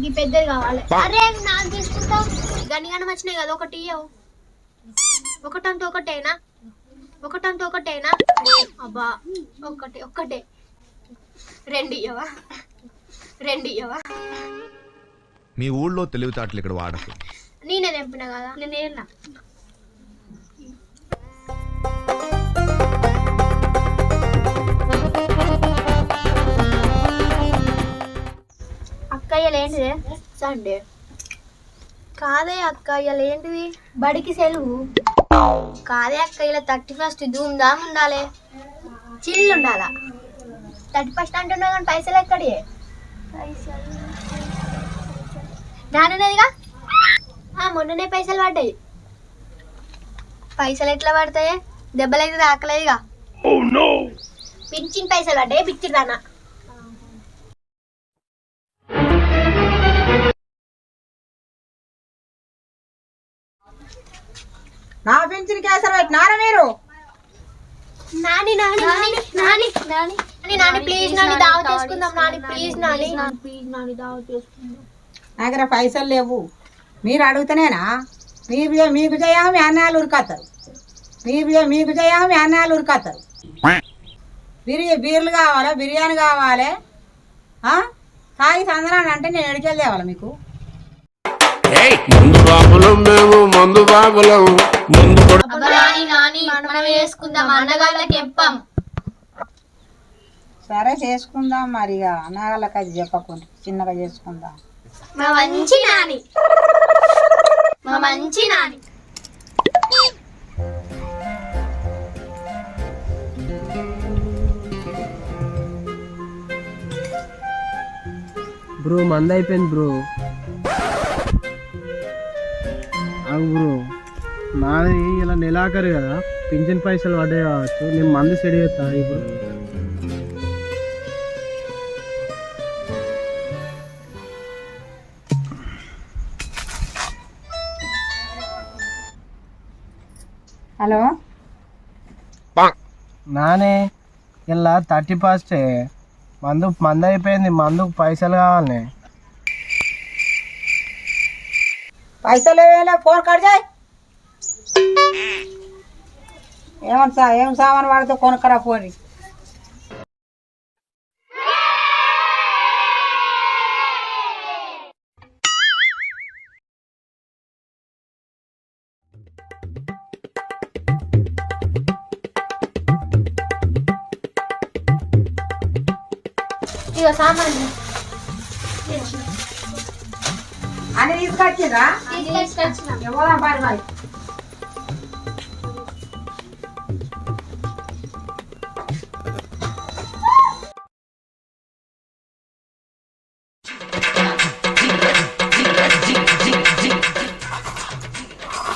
కావాలి. అరే నాకు తీసుకుంటావు గని గనం వచ్చినాయి కదా ఒకటి ఒకటంటే ఒకటేనా? ఒకటంటే ఒకటేనా? అబ్బా ఒకటి ఒక్కటే రెండు ఇయ్యవా? రెండు ఇయ్యవా? మీ ఊళ్ళో తెలివితేటలు ఇక్కడ వాడకు. నేనే తెంపిన కదా నేనేనా ఏంటిది? సండే. కాదే అక్కయ్యలు ఏంటిది? బడికి సెలవు. కాదే అక్కయ్యల థర్టీ ఫస్ట్ ధూమ్ధామ్ ఉండాలి. చిల్లు ఉండాలా? థర్టీ ఫస్ట్ అంటున్నావు కానీ పైసలు ఎక్కడి ఆ, మొన్ననే పైసలు పడ్డాయి. పైసలు ఎట్లా పడతాయి? దెబ్బలైతే తాకలేదుగా. పింఛన్ పైసలు పడ్డాయి పిచ్చిరు రానా నా పింఛన్ కేసరి పెట్టినారా మీరు? నాని నాని నాని నాని నాని. నాని. నాని ప్లీజ్ నాని దావ చేసుకుందాం నాని ప్లీజ్ నాని ప్లీజ్ నాని దావ చేసుకుందాం. నా దగ్గర పైసలు లేవు. మీరు అడుగుతానేనా? మీరు మీకు చేయాలి మీ అన్నయ్యలు ఉరికొస్తారు మీరు మీకు చేయాలి మీ అన్నయ్యలు ఉరికొస్తారు బిర్యా బీర్లు కావాలా? బిర్యానీ కావాలి? ఆ? తాగి సందరాన్ని అంటే నేను ఎడికెళ్ళి తేవాలి మీకు? బాబులం మేము మందు బాబులం ముందు సరే చేసుకుందాం మరి అన్నగాళ్ళకి అది చెప్పకుండా చిన్నగా చేసుకుందాం. మా మంచి నాని. మా మంచి నాని. బ్రో మంద అయిపోయింది బ్రో. అవు బ్రో నాది ఇలా నెలాఖరు కదా పింఛన్ పైసలు పడ్డాయి కావచ్చు నేను మందు సెడి చేస్తా ఇప్పుడు. హలో? నానే ఇలా థర్టీ ఫస్టే మందు మంద అయిపోయింది మందుకు పైసలు కావాలి పైసలు వేలే ఫోన్ కట్ చేయి ఏమని సా ఏం సామాన్ వాడితే కొనుక్కరా పోని ఇక సామాన్ అని తీసుకొచ్చిన. ఎవరా బాయ్ బాయ్.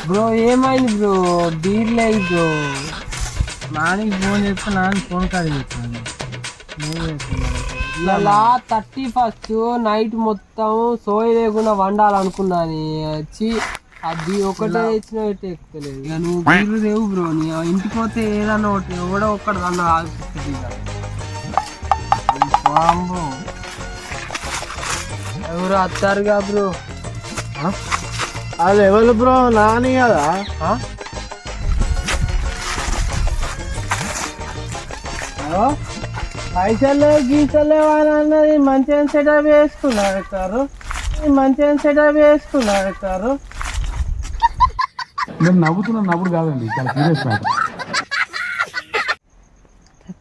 బ్రో ఏమైంది బ్రో డీల్ లేదు బ్రో నానికి ఫోన్ చేస్తే నాని ఫోన్ కాడి చెప్పాను ఇలా థర్టీ ఫస్ట్ నైట్ మొత్తం సోయి లేకుండా వండాలనుకున్నాను. వచ్చి అది ఒకటే ఇచ్చిన ఎక్కుతలేదు. ఇక నువ్వు బీర్లు లేవు బ్రో నీ ఇంటికి పోతే ఏదన్నా ఒకటి ఎవడో ఒక్కటి అన్న ఇక. వామ్మో. ఎవరు వస్తారుగా బ్రో? అది ఎవరు బ్రో? నాని కదా? పైసలు గీసలు అని అన్నది మంచిగా సెటప్ వేసుకున్నారు సారు. మంచిగా సెటప్ వేసుకున్నారు సారు. నేను నవ్వుతున్న నవ్వుడు కాదండి చాలా సీరియస్ మ్యాటర్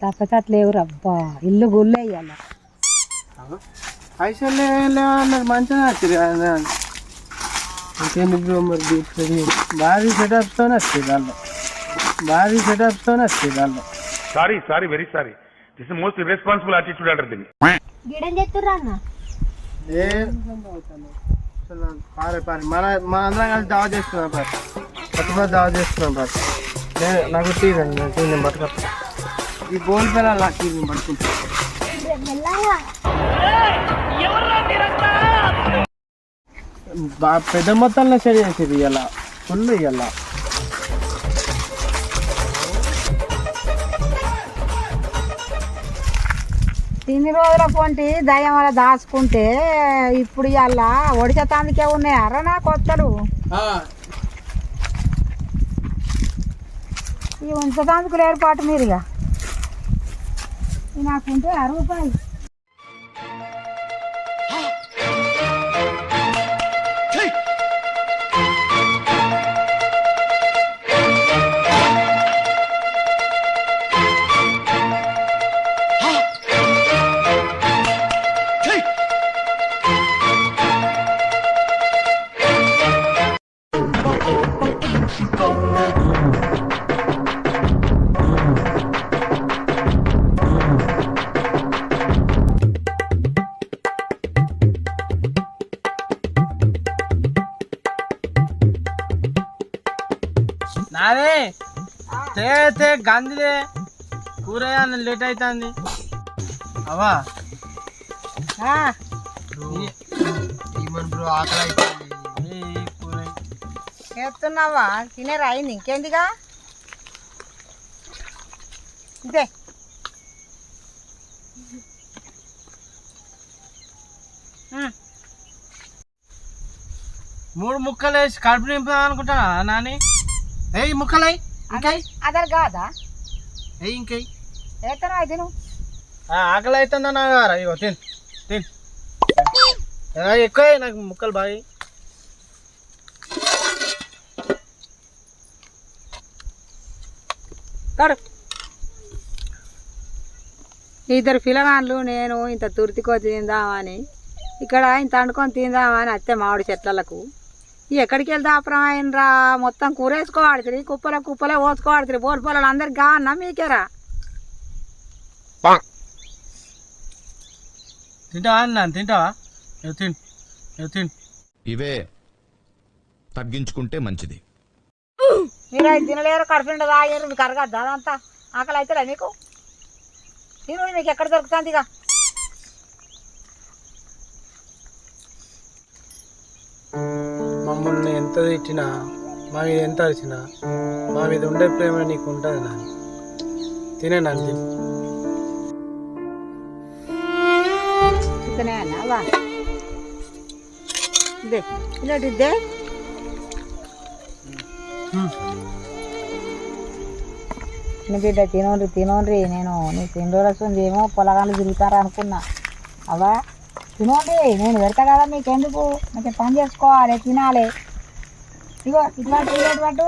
తప్పట్లేవు రబ్బా ఇల్లు గుల్లే ఇయ్యాల. పైసలు లేవు అన్నది మంచిగా నచ్చింది ఇంకేంది బ్రో మరి భారీ సెటప్తో నచ్చింది దాంట్లో భారీ సెటప్తో నచ్చింది దాంట్లో sorry sorry very sorry this most irresponsible attitude అంటారు దీన్ని చెప్తుర్రా అన్న? ఏ? పారే పారే. మన మన అందరం కలిసి దావా చేసుకున్నాం పారు. కొత్త దావా చేసుకున్నాం పారు. నేను నాకు టీ రండి నేను టీ నేను పట్టుకొస్తా. ఈ గోల్ పిల్లలు నాకు టీ నేను పెద్ద మొత్తంలో సెడి చేసేది ఇలా ఫుల్ ఇలా ఇన్ని రోజుల పొంటి దయ్యం వల్ల దాచుకుంటే ఇప్పుడు ఇవాళ ఒడిచతాందుకే ఉన్నాయి. అర్ర నా కొత్తలు. ఈ ఉంచటానికి ఏర్పాటు మీరు ఇక ఇవి నాకుంటే అరవై రూపాయలు తే తే గందిలే కూర లేట్ అవుతుంది అవా బ్రో ఆకలి చేస్తున్నావా తినేరా అయింది. ఇంకేందిగా? ఇదే. మూడు ముక్కలు వేసి కడుపు నింపుదాం అనుకుంటానా నాని? ఏయ్ ముక్కలై ఇంకై. అదర్ కాదా ఏయ్ ఇంకై. ఏతనా ఇది నువ్వు ఆకలి అవుతుందా నా గారా? ఇగో తిన్ తిన్. ఎక్కువ నాకు ముక్కలు బాగా ఇద్దరు పిల్లగాళ్ళు నేను ఇంత తుర్తికో తిందామని ఇక్కడ ఇంత వండుకొని తిందామని అత్తే మామిడి చెట్లకు ఎక్కడికి వెళ్తే అప్రమైనరా మొత్తం కూరేసుకోవాడుతుంది కుప్పల కుప్పలే పోసుకోవాడుతుంది బోల్ పొలాలు అందరికి కావన్నా మీకేరా? తింటావా అన్నాను తింటావా? తిన్. ఇవే తగ్గించుకుంటే మంచిది. మీరు అయితే తినలేరు కడుపు నిండా తాగారు మీకు అరగద్దు అదంతా? ఆకలి అవుతుందా మీకు? తిను మీకు ఎక్కడ దొరుకుతుంది ఇక? మమ్మల్ని ఎంత తిట్టినా మా మీద ఎంత అరిచినా మా మీద ఉండే ప్రేమ నీకు ఉంటుంది నాని తినే నాని తిని. చికెనే అన్నా? ఇదే. ఇలాంటి ఇదే? నీ బిడ్డ తినోండ్రి తినోండ్రి. నేను నీ తిండి వస్తుంది ఏమో పొలగాళ్ళు తిరుగుతారా అనుకున్నా. అవా? తినోండి నేను పెడతా కదా మీకు ఎందుకు మంచిగా పని చేసుకోవాలి తినాలి. ఇగో ఇట్లాంటి ఇలాంటి పట్టు.